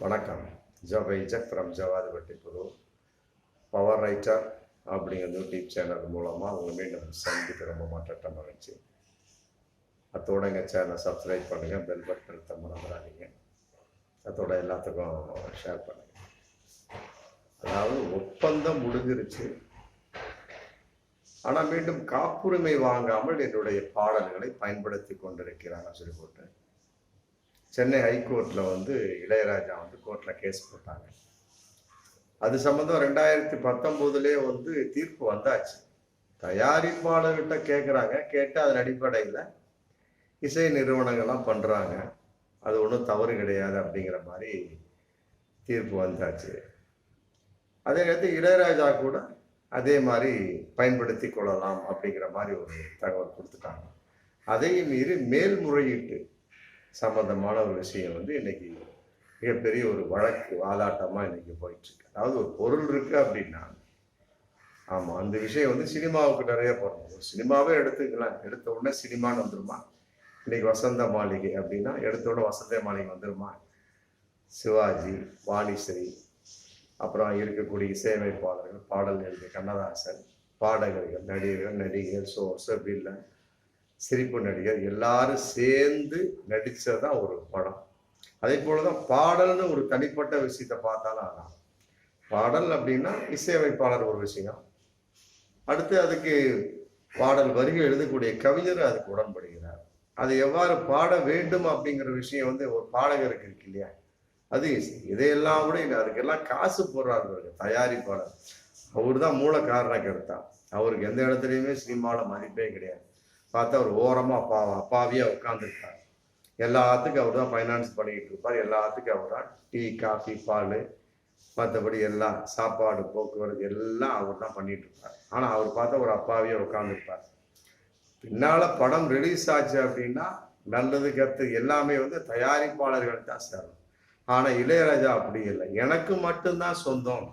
வணக்கம். ஜவை ஜக் ஃப்ரம் ஜவாதிபட்டி புது பவர் ரைட்டர் அப்படிங்கிற யூடியூப் சேனல் மூலமாக உங்களை மீண்டும் சந்திக்க ரொம்ப மாற்றட்ட மகிழ்ச்சி. அத்தோட எங்கள் சேனலை சப்ஸ்கிரைப் பண்ணுங்கள் பெல் பட்டன் அழுத்த மறந்துடாதீங்க. எல்லாத்துக்கும் ஷேர் பண்ணுங்கள் அதாவது ஒப்பந்தம் முடிஞ்சிருச்சு. ஆனால் மீண்டும் காப்புரிமை வாங்காமல் என்னுடைய பாடல்களை பயன்படுத்தி கொண்டிருக்கிறாங்க சொல்லி போட்டு சென்னை ஹைகோர்ட்டில் வந்து இளையராஜா வந்து கோர்ட்டில் கேஸ் போட்டாங்க. அது சம்மந்தம் ரெண்டாயிரத்தி பத்தொம்போதுலேயே வந்து தீர்ப்பு வந்தாச்சு. தயாரிப்பாளர்கிட்ட கேட்குறாங்க கேட்டு அதன் அடிப்படையில் இசை நிறுவனங்கள்லாம் பண்ணுறாங்க அது ஒன்றும் தவறு கிடையாது அப்படிங்கிற மாதிரி தீர்ப்பு வந்தாச்சு. அதே நேரத்தில் இளையராஜா கூட அதே மாதிரி பயன்படுத்தி கொள்ளலாம் அப்படிங்கிற மாதிரி ஒரு தகவல் கொடுத்துட்டாங்க. அதையும் மீறி மேல்முறையீட்டு சம்பந்தமான ஒரு விஷயம் வந்து இன்னைக்கு மிகப்பெரிய ஒரு வழக்கு வாதாட்டமாக இன்னைக்கு போயிட்டுருக்கு. அதாவது ஒரு பொருள் இருக்குது அப்படின்னா ஆமாம் அந்த விஷயம் வந்து சினிமாவுக்கு நிறைய போடணும். ஒரு சினிமாவே எடுத்துக்கலாம். எடுத்த உடனே சினிமான்னு வந்துருமா? இன்னைக்கு வசந்த மாளிகை அப்படின்னா எடுத்த உடனே வசந்த மாளிகை வந்துருமா? சிவாஜி வாணிஸ்ரீ அப்புறம் இருக்கக்கூடிய இசையமைப்பாளர்கள் பாடல் எழுதிய கண்ணதாசன் பாடகர்கள் நடிகர்கள் நடிகர்கள் ஸோ வில்லன் சிரிப்பு நடிகர் எல்லாரும் சேர்ந்து நடித்ததான் ஒரு படம். அதே போலதான் பாடல்னு ஒரு தனிப்பட்ட விஷயத்தை பார்த்தாலும் ஆகலாம் பாடல் அப்படின்னா இசையமைப்பாளர் ஒரு விஷயம். அடுத்து அதுக்கு பாடல் வரிகள் எழுதக்கூடிய கவிஞர் அதுக்கு உடன்படுகிறார். அதை எவ்வாறு பாட வேண்டும் அப்படிங்கிற விஷயம் வந்து ஒரு பாடகருக்கு இருக்கு இல்லையா? அது இதையெல்லாம் கூட அதுக்கெல்லாம் காசு போடுறாரு தயாரிப்பாளர். அவர் தான் மூல காரணம் கெடுத்தான் அவருக்கு எந்த இடத்துலையுமே சினிமாவில் மதிப்பே கிடையாது. பார்த்தா அவர் ஓரமாக அப்பா அப்பாவியாக உட்காந்துருக்காரு எல்லாத்துக்கும் அவர் தான் ஃபைனான்ஸ் பண்ணிக்கிட்டு இருப்பார். எல்லாத்துக்கும் அவர் தான் டீ காஃபி பால் மற்றபடி எல்லாம் சாப்பாடு போக்குவரத்து எல்லாம் அவர் தான் பண்ணிகிட்டு இருப்பார். ஆனால் அவர் பார்த்தா ஒரு அப்பாவியாக உட்காந்துருப்பார் பின்னால் படம் ரிலீஸ் ஆச்சு அப்படின்னா நல்லது கருத்து எல்லாமே வந்து தயாரிப்பாளர்கள் தான் சேரும் ஆனால் இளையராஜா அப்படி இல்லை. எனக்கு மட்டும்தான் சொந்தம்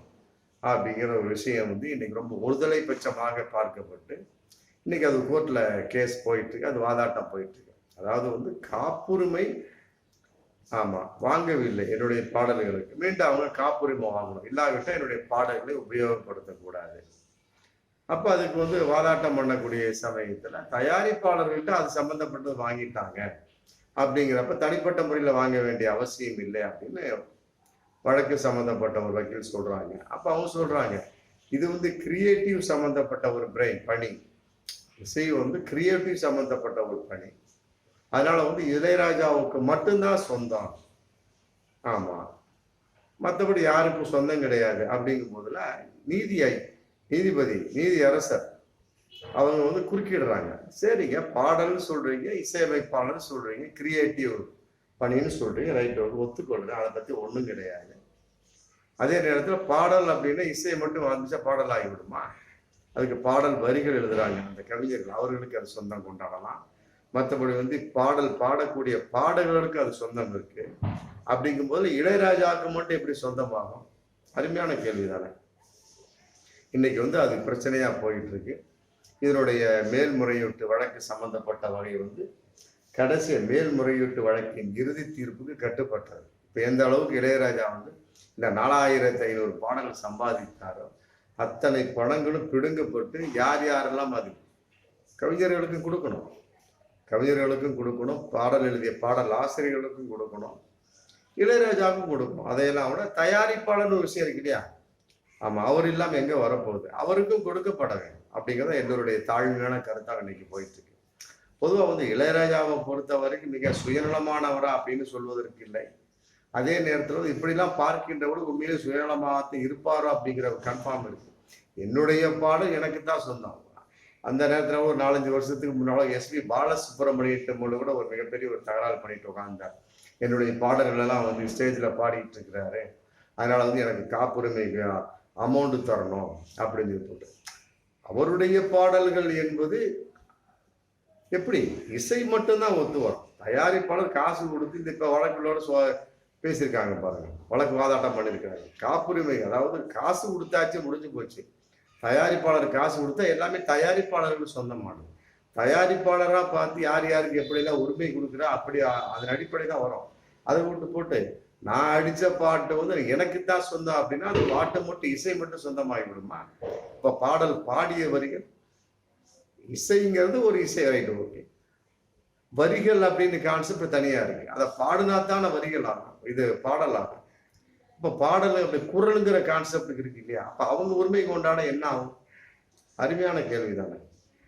அப்படிங்கிற ஒரு விஷயம் வந்து இன்னைக்கு ரொம்ப ஒருதலை பட்சமாக பார்க்கப்பட்டு இன்னைக்கு அது கோர்ட்ல கேஸ் போயிட்டு இருக்கு. அது வாதாட்டம் போயிட்டு இருக்கு. அதாவது வந்து காப்புரிமை ஆமா வாங்கவில்லை என்னுடைய பாடல்களுக்கு. மீண்டும் அவங்க காப்புரிமை வாங்கணும். இல்லாவிட்டால் என்னுடைய பாடல்களை உபயோகப்படுத்தக்கூடாது. அப்ப அதுக்கு வந்து வாதாட்டம் பண்ணக்கூடிய சமயத்துல தயாரிப்பாளர்கள்ட்ட அது சம்பந்தப்பட்டது வாங்கிட்டாங்க அப்படிங்கிறப்ப தனிப்பட்ட முறையில் வாங்க வேண்டிய அவசியம் இல்லை அப்படின்னு வழக்கு சம்மந்தப்பட்ட ஒரு வக்கீல் சொல்றாங்க. அப்ப அவங்க சொல்றாங்க இது வந்து கிரியேட்டிவ் சம்மந்தப்பட்ட ஒரு பிரெயின் பணி. இசை வந்து கிரியேட்டிவ் சம்மந்தப்பட்ட ஒரு பணி. அதனால வந்து இளையராஜாவுக்கு மட்டும்தான் சொந்தம். ஆமாம் மற்றபடி யாருக்கும் சொந்தம் கிடையாது. அப்படிங்கும் போதுல நீதியை நீதிபதி நீதி அரசர் அவங்க வந்து குறுக்கிடுறாங்க. சரிங்க பாடல்னு சொல்றீங்க இசையமைப்பாளர்னு சொல்றீங்க கிரியேட்டிவ் பணின்னு சொல்றீங்க ரைட் வந்து ஒத்துக்கொள்ளுங்க. அதை பத்தி ஒன்றும் கிடையாது. அதே நேரத்தில் பாடல் அப்படின்னா இசை மட்டும் வந்துச்சா பாடல் ஆகிவிடுமா? அதுக்கு பாடல் வரிகள் எழுதுறாங்க அந்த கவிஞர்கள். அவர்களுக்கு அது சொந்தம் கொண்டாடலாம். மற்றபடி வந்து பாடல் பாடக்கூடிய பாடல்களுக்கு அது சொந்தம் இருக்கு. அப்படிங்கும்போது இளையராஜாவுக்கு மட்டும் எப்படி சொந்தமாகும்? அருமையான கேள்வி தானே இன்னைக்கு வந்து அது பிரச்சனையா போயிட்டு இருக்கு இதனுடைய மேல்முறையீட்டு வழக்கு சம்பந்தப்பட்ட வகை வந்து கடைசி மேல்முறையீட்டு வழக்கின் இறுதி தீர்ப்புக்கு கட்டுப்பட்டது. இப்போ எந்த அளவுக்கு இளையராஜா வந்து இந்த நாலாயிரத்தி ஐநூறு பாடங்கள் சம்பாதித்தாரோ அத்தனை பணங்களும் பிடுங்கப்பட்டு யார் யாரெல்லாம் அது? கவிஞர்களுக்கும் கொடுக்கணும். கவிஞர்களுக்கும் கொடுக்கணும். பாடல் எழுதிய பாடல் ஆசிரியர்களுக்கும் கொடுக்கணும். இளையராஜாவுக்கும் கொடுக்கணும். அதையெல்லாம் விட தயாரிப்பாளர்னு ஒரு விஷயம் இருக்கு இல்லையா? ஆமாம் அவர் இல்லாமல் எங்கே வரப்போகுது? அவருக்கும் கொடுக்கப்பட வேண்டும். அப்படிங்கிறத என்னுடைய தாழ்மையான கருத்தாக இன்னைக்கு போயிட்டு இருக்கு பொதுவாக வந்து இளையராஜாவை பொறுத்த வரைக்கும் மிக சுயநலமானவரா அப்படின்னு சொல்வதற்கு இல்லை. அதே நேரத்தில் இப்படிலாம் பார்க்கின்றவர்கள் உண்மையிலே சுயநலமாக இருப்பாரோ அப்படிங்கிற ஒரு கன்ஃபார்ம் இருக்கு. என்னுடைய பாடல் எனக்கு தான் சொந்தம். அந்த நேரத்தில் ஒரு நாலஞ்சு வருஷத்துக்கு முன்னால் எஸ்பி பாலசுப்ரமணியத்தை மூலம் கூட ஒரு மிகப்பெரிய ஒரு தகராறு பண்ணிட்டு உட்காந்தார் என்னுடைய பாடல்கள் எல்லாம் வந்து ஸ்டேஜில் பாடிட்டு இருக்கிறாரு. அதனால வந்து எனக்கு காப்புரிமை அமௌண்ட் தரணும் அப்படின்னு சொல்லி அவருடைய பாடல்கள் என்பது எப்படி? இசை மட்டும்தான் ஒத்து வரும். தயாரிப்பாளர் காசு கொடுத்து இந்த இப்போ வழக்குகளோட பேசியிருக்காங்க பாருங்க. வழக்கு வாதாட்டம் பண்ணியிருக்காங்க காப்புரிமை அதாவது காசு கொடுத்தாச்சு முடிஞ்சு போச்சு. தயாரிப்பாளர் காசு கொடுத்தா எல்லாமே தயாரிப்பாளர்கள் சொந்தமானது. தயாரிப்பாளராக பார்த்து யார் யாருக்கு எப்படிலாம் உரிமை கொடுக்குறா அப்படி அதன் அடிப்படை தான் வரும். அதை விட்டு போட்டு நான் அடித்த பாட்டு வந்து எனக்கு தான் சொந்தம் அப்படின்னா அந்த பாட்டு மட்டும் இசை மட்டும் சொந்தமாகி விடுமா? இப்போ பாடல் பாடிய வரிகள் இசைங்கிறது ஒரு இசை ரைட்டு ஓகே. வரிகள் அப்படின்னு கான்செப்ட் தனியா இருக்கு. அதை பாடினாத்தான வரிகள் ஆகும். இது பாடலாகும் இப்போ இப்ப பாடல் அப்படி குரலுங்கிற கான்செப்ட் இருக்கு இல்லையா? அப்ப அவங்க உரிமை கொண்டாட என்ன ஆகும்? அருமையான கேள்வி தானே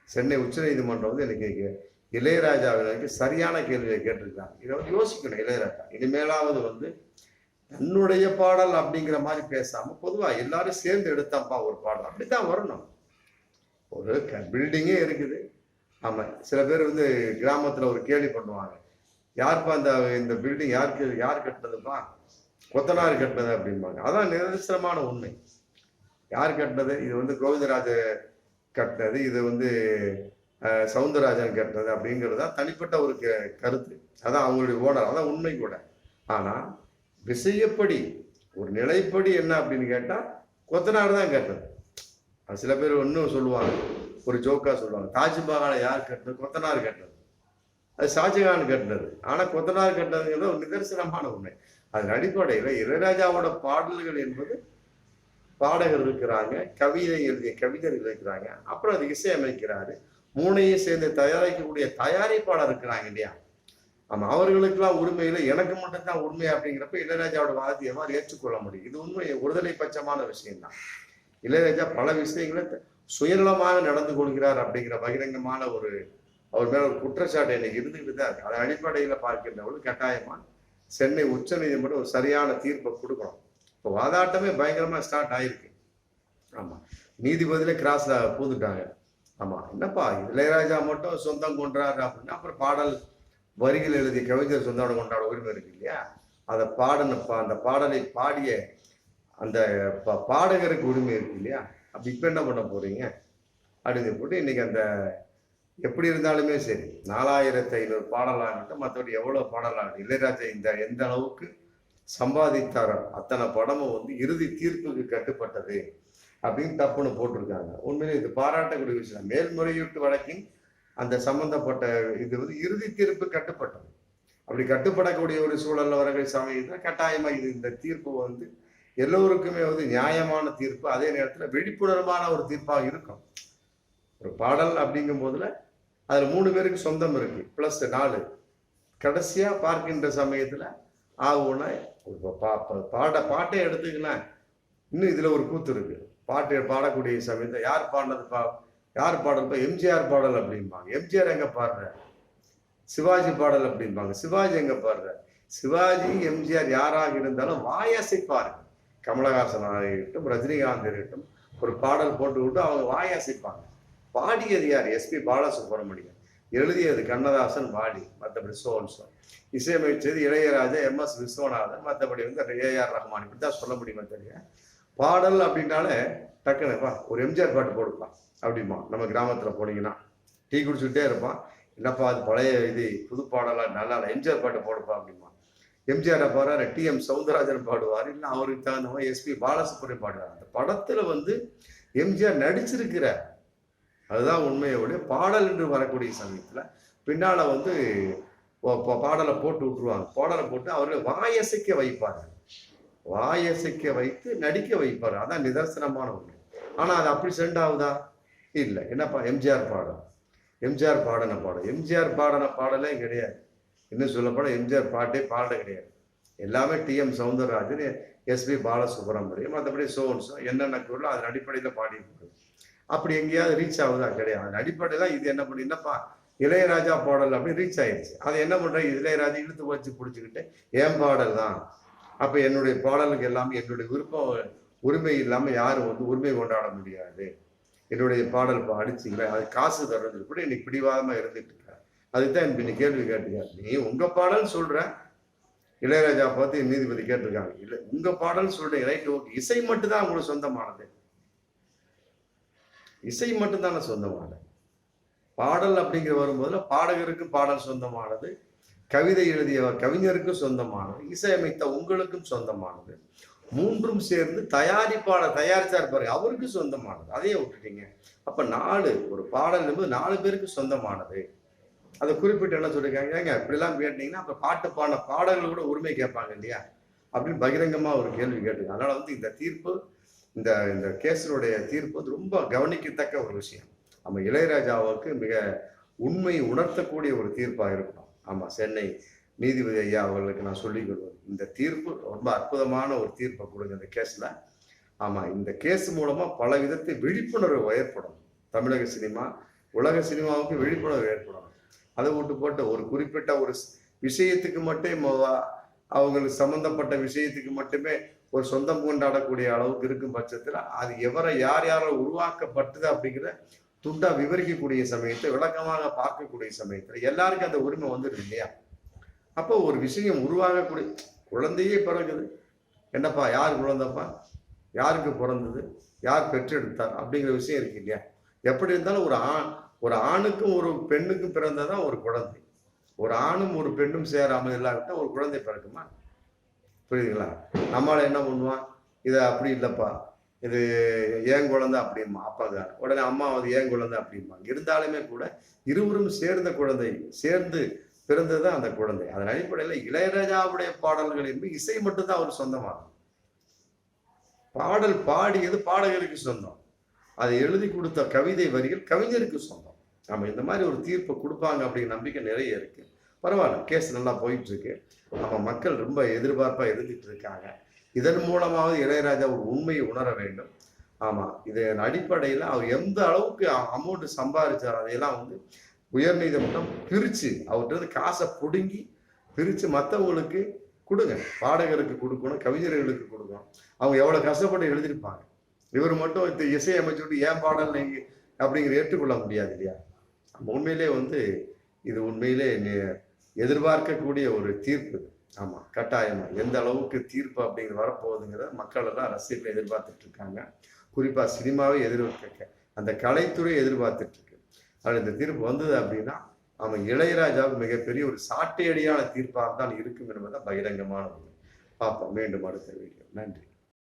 சென்னை உச்சநீதிமன்றம் வந்து எனக்கு இளையராஜாவிற்கு சரியான கேள்வியை கேட்டிருக்காங்க. இதை வந்து யோசிக்கணும் இளையராஜா. இனிமேலாவது வந்து தன்னுடைய பாடல் அப்படிங்கிற மாதிரி பேசாம பொதுவா எல்லாரும் சேர்ந்து எடுத்தாப்பா ஒரு பாடல். அப்படித்தான் வரணும். ஒரு பில்டிங்கே இருக்குது. ஆமா. சில பேர் வந்து கிராமத்துல ஒரு கேலி பண்ணுவாங்க. யாருப்பா அந்த இந்த பில்டிங் யாருக்கு யார் கட்டினதுப்பா? கொத்தனார் கட்டினது அப்படிம்பாங்க. அதான் நிரந்தரமான உண்மை. யார் கட்டினது? இது வந்து கோவிந்தராஜ கட்டினது இது வந்து சவுந்தரராஜன் கட்டினது அப்படிங்கிறது தான் தனிப்பட்ட ஒரு க- கருத்து. அதான் அவங்களுடைய ஓனர். அதான் உண்மை கூட. ஆனால் விஷயப்படி ஒரு நிலைப்படி என்ன அப்படின்னு கேட்டால் கொத்தனார் தான் கட்டினது. அது சில பேர் இன்னும் சொல்லுவாங்க. ஒரு ஜோக்கா சொல்லுவாங்க. தாஜ்மஹாலை யார் கட்டினது? கொத்தனார் கட்டினது. அது ஷாஜகான் கட்டினது. ஆனால் கொத்தனார் கட்டினதுங்கிறது ஒரு நிதர்சனமான உண்மை. அதன் அடிப்படையில் இளையராஜாவோட பாடல்கள் என்பது பாடகர் இருக்கிறாங்க கவிதை எழுதிய கவிஞர்கள் இருக்கிறாங்க அப்புறம் அது இசையமைக்கிறாரு. மூணையும் சேர்ந்து தயாரிக்கக்கூடிய தயாரிப்பாளர் இருக்கிறாங்க இல்லையா? ஆமா அவர்களுக்கெல்லாம் உரிமையில எனக்கு மட்டும்தான் உண்மை அப்படிங்கிறப்ப இளையராஜாவோட வாதத்தை ஏற்றுக்கொள்ள முடியும். இது உண்மை ஒருதலை பட்சமான விஷயம்தான். இளையராஜா பல விஷயங்களை சுயநலமாக நடந்து கொள்கிறார் அப்படிங்கிற பகிரங்கமான ஒரு அவர் மேல ஒரு குற்றச்சாட்டு எனக்கு இருந்துகிட்டு தான் இருக்கு. அதன் அடிப்படையில பார்க்கின்றவர்கள் கட்டாயமா சென்னை உச்சநீதிமன்றம் ஒரு சரியான தீர்ப்பை கொடுக்கணும். இப்போ வாதாட்டமே பயங்கரமா ஸ்டார்ட் ஆயிருக்கு. ஆமா. நீதிபதியில கிராஸ்ல பூந்துட்டாங்க. ஆமா. என்னப்பா இளையராஜா மட்டும் சொந்தம் கொண்டாரு அப்படின்னா அப்புறம் பாடல் வரிகள் எழுதிய கவிஞர் சொந்தம் கொண்டாட உரிமை இருக்கு இல்லையா? அதை பாடின பா- அந்த பாடலை பாடிய அந்த பா- பாடகருக்கு உரிமை இருக்கு இல்லையா? அப்படி இப்போ என்ன பண்ண போகிறீங்க அப்படின்னு போட்டு இன்னைக்கு அந்த எப்படி இருந்தாலுமே சரி நாலாயிரத்தி ஐநூறு பாடலாகட்டும் மற்றபடி எவ்வளோ பாடலாகட்டும் இளையராஜா இந்த எந்த அளவுக்கு சம்பாதித்தாரோ அத்தனை படமும் வந்து இறுதி தீர்ப்புக்கு கட்டுப்பட்டது அப்படின்னு தப்புன்னு போட்டிருக்காங்க. உண்மையிலே இது பாராட்டக்கூடிய விஷயம். மேல்முறையீட்டு வழக்கின் அந்த சம்பந்தப்பட்ட இது வந்து இறுதி தீர்ப்பு கட்டுப்பட்டது. அப்படி கட்டுப்படக்கூடிய ஒரு சூழல்ல வரக்கூடிய சமயத்தில் கட்டாயமாக இது இந்த தீர்ப்பு வந்து எல்லோருக்குமே வந்து நியாயமான தீர்ப்பு அதே நேரத்தில் விழிப்புணர்வான ஒரு தீர்ப்பாக இருக்கும். ஒரு பாடல் அப்படிங்கும் போதில் அதில் மூணு பேருக்கு சொந்தம் இருக்கு. ப்ளஸ் நாலு. கடைசியாக பார்க்கின்ற சமயத்தில் ஆகும்னா பா- பாட பாட்டே எடுத்துக்கலாம் இன்னும் இதில் ஒரு கூத்து இருக்கு. பாட்டு பாடக்கூடிய சமயத்தில் யார் பாடினது பா யார் பாடல் எம்ஜிஆர் பாடல் அப்படிம்பாங்க. எம்ஜிஆர் எங்கே பாடுற சிவாஜி பாடல் அப்படிம்பாங்க. சிவாஜி எங்கே பாடுற சிவாஜி எம்ஜிஆர் யாராக இருந்தாலும் வாயசைப்பார்கள். கமலஹாசன் ஆகட்டும் ரஜினிகாந்த் இருக்கட்டும் ஒரு பாடல் போட்டுக்கிட்டு அவங்க வாயாசிப்பாங்க பாடியது யார்? எஸ்பி பாலசுப்ரமணியன். எழுதியது கண்ணதாசன் வாடி மற்றபடி சோன்சோ இசையமைச்சது இளையராஜா எம் எஸ் விஸ்வநாதன் மற்றபடி வந்து ஏஆர் ரஹ்மான். இப்படி தான் சொல்ல முடியுமா தெரிய பாடல் அப்படின்னாலே டக்குனுப்பா ஒரு எம்ஜிஆர் பாட்டு போடுப்பா அப்படிமா நம்ம கிராமத்தில் போனீங்கன்னா டீ குடிச்சுக்கிட்டே இருப்பான். என்னப்பா அது பழைய இது புது பாடலாக நல்லா எம்ஜிஆர் பாட்டு போடுப்பா அப்படிமா எம்ஜிஆரை பாடுறாரு டி எம் சவுந்தரராஜன் பாடுவார் இல்லை அவருக்கு தகுந்த மாதிரி எஸ்பி பாலசுப்ரமணியம் பாடுவார். அந்த படத்தில் வந்து எம்ஜிஆர் நடிச்சிருக்கிறார். அதுதான் உண்மையை விட பாடல் என்று வரக்கூடிய சமயத்தில் பின்னால் வந்து பா- பாடலை போட்டு விட்டுருவாங்க. பாடலை போட்டு அவர்களை வாயசைக்க வைப்பாங்க வாயசைக்க வைத்து நடிக்க வைப்பார். அதான் நிதர்சனமான ஒன்று ஆனால் அது அப்படி சென்ட் ஆகுதா? இல்லை. என்னப்பா? எம்ஜிஆர் பாடல். எம்ஜிஆர் பாடின பாடல். எம்ஜிஆர் பாடின பாடலே கிடையாது. இன்னும் சொல்லப்போனால் எம்ஜிஆர் பாட்டே பாட கிடையாது. எல்லாமே டிஎம் சவுந்தரராஜன் எஸ்பி பாலசுப்ரமணியம் மற்றபடி சோன்ஸோ என்னென்ன குரலோ அதன் அடிப்படையில் பாடியிருப்பாங்க அப்படி எங்கேயாவது ரீச் ஆகுதா? கிடையாது. அதன் அடிப்படையில் இது என்ன பண்ணி என்னப்பா இளையராஜா பாடல் அப்படின்னு ரீச் ஆயிடுச்சு அதை என்ன பண்ணுறேன் இளையராஜா இழுத்து வச்சு பிடிச்சிக்கிட்டு என் பாடல் தான்? அப்போ என்னுடைய பாடலுக்கு எல்லாமே என்னுடைய விருப்பம் உரிமை இல்லாமல் யாரும் வந்து உரிமை கொண்டாட முடியாது. என்னுடைய பாடல் இப்போ அது காசு தரது கூட இன்னைக்கு பிடிவாதமாக இருந்துட்டு அதுக்கு தான் எனக்கு கேள்வி கேட்டீங்க. நீ உங்க பாடல் சொல்ற. இளையராஜா பார்த்து நீதிபதி கேட்டிருக்காங்க. இல்லை உங்க பாடல் சொல்கிறீங்க ரைட் ஓகே இசை மட்டும்தான் உங்களுக்கு சொந்தமானது. இசை மட்டும்தானே சொந்தமானது. பாடல் அப்படிங்கிற வரும்போதுல பாடகருக்கு பாடல் சொந்தமானது. கவிதை எழுதிய கவிஞருக்கும் சொந்தமானது. இசையமைத்த உங்களுக்கும் சொந்தமானது. மூன்றும் சேர்ந்து தயாரிப்பாளர் தயாரிச்சார் பாருங்க அவருக்கு சொந்தமானது. அதையே விட்டுட்டீங்க. அப்ப நாலு ஒரு பாடல் என்பது நாலு பேருக்கு சொந்தமானது. அதை குறிப்பிட்டு என்ன சொல்லிருக்காங்க? ஏங்க இப்படிலாம் கேட்டீங்கன்னா அப்புறம் பாட்டு பாடின பாடல்கள் கூட உரிமை கேட்பாங்க இல்லையா? அப்படின்னு பகிரங்கமாக ஒரு கேள்வி கேட்டு அதனால் வந்து இந்த தீர்ப்பு இந்த இந்த கேஸினுடைய தீர்ப்பு வந்து ரொம்ப கவனிக்கத்தக்க ஒரு விஷயம். நம்ம இளையராஜாவுக்கு மிக உண்மை உணர்த்தக்கூடிய ஒரு தீர்ப்பாக இருக்கணும். ஆமாம் சென்னை நீதிபதி ஐயா அவர்களுக்கு நான் சொல்லிக் கொள்வது. இந்த தீர்ப்பு ரொம்ப அற்புதமான ஒரு தீர்ப்பை கொடுங்க இந்த கேஸில். ஆமாம் இந்த கேஸ் மூலமாக பல விதத்தில் விழிப்புணர்வு ஏற்படும். தமிழக சினிமா உலக சினிமாவுக்கு விழிப்புணர்வு ஏற்படும். அதை விட்டு போட்டு ஒரு குறிப்பிட்ட ஒரு விஷயத்துக்கு மட்டும் அவங்களுக்கு சம்பந்தப்பட்ட விஷயத்துக்கு மட்டுமே ஒரு சொந்தம் கொண்டாடக்கூடிய அளவுக்கு இருக்கும் பட்சத்தில் அது எவரை யார் யாரால் உருவாக்கப்பட்டது அப்படிங்கிற துண்டா விவரிக்கக்கூடிய சமயத்தை விளக்கமாக பார்க்கக்கூடிய சமயத்தில் எல்லாருக்கும் அந்த உரிமை வந்துடும் இல்லையா? அப்போ ஒரு விஷயம் உருவாகக்கூடிய குழந்தையே பிறகுது. என்னப்பா யார் குழந்தைப்பா? யாருக்கு பிறந்தது? யார் பெற்றெடுத்தார்? அப்படிங்கிற விஷயம் இருக்கு இல்லையா? எப்படி இருந்தாலும் ஒரு ஆண் ஒரு ஆணுக்கும் ஒரு பெண்ணுக்கும் பிறந்ததான் ஒரு குழந்தை. ஒரு ஆணும் ஒரு பெண்ணும் சேராமல் இல்லாவிட்டா ஒரு குழந்தை பிறக்குமா? புரியுதுங்களா? நம்மளால் என்ன பண்ணுவான்? இது அப்படி இல்லைப்பா. இது ஏன் குழந்தை அப்படிமா அப்பா தான். உடனே அம்மா வந்து ஏன் குழந்தை அப்படிமா இருந்தாலுமே கூட இருவரும் சேர்ந்த குழந்தை சேர்ந்து பிறந்தது அந்த குழந்தை. அதன் அடிப்படையில் இளையராஜாவுடைய பாடல்கள் என்பது இசை மட்டும்தான் அவர் சொந்தமாகும் பாடல் பாடியது பாடகருக்கு சொந்தம். அதை எழுதி கொடுத்த கவிதை வரிகள் கவிஞருக்கு சொந்தம். நம்ம இந்த மாதிரி ஒரு தீர்ப்பை கொடுப்பாங்க அப்படிங்கிற நம்பிக்கை நிறைய இருக்கு. பரவாயில்ல கேஸ் நல்லா போயிட்டு இருக்கு நம்ம மக்கள் ரொம்ப எதிர்பார்ப்பா இருந்துட்டு இருக்காங்க. இதன் மூலமாவது இளையராஜா ஒரு உண்மையை உணர வேண்டும். ஆமா இதன் அடிப்படையில் அவர் எந்த அளவுக்கு அமௌண்ட் சம்பாதிச்சார் அதையெல்லாம் வந்து உயர்நீதிமன்றம் பிரிச்சு அவர்கிட்ட இருந்து காசை பிடுங்கி பிரிச்சு மற்றவங்களுக்கு கொடுங்க. பாடகருக்கு கொடுக்கணும் கவிஞர்களுக்கு கொடுக்கணும். அவங்க எவ்வளவு கஷ்டப்பட்டு எழுதியிருப்பாங்க. இவர் மட்டும் இந்த இசை அமைச்சுட்டு ஏன் பாடல் நீங்க அப்படிங்கிற ஏற்றுக்கொள்ள முடியாது இல்லையா? நம்ம உண்மையிலே வந்து இது உண்மையிலே எதிர்பார்க்கக்கூடிய ஒரு தீர்ப்பு. ஆமா கட்டாயமா. எந்த அளவுக்கு தீர்ப்பு அப்படிங்கிற வரப்போகுதுங்கிறத மக்கள் எல்லாம் ரசிகர்கள் எதிர்பார்த்துட்டு இருக்காங்க. குறிப்பா சினிமாவை எதிர்பார்க்க அந்த கலைத்துறை எதிர்பார்த்துட்டு இருக்கு. அதில் இந்த தீர்ப்பு வந்தது அப்படின்னா அவன் இளையராஜாவுக்கு மிகப்பெரிய ஒரு சாட்டையடியான தீர்ப்பாக தான் இருக்கும் என்பதை பகிரங்கமான ஒன்று பார்ப்போம். மீண்டும் அடுத்த வீடியோ. நன்றி.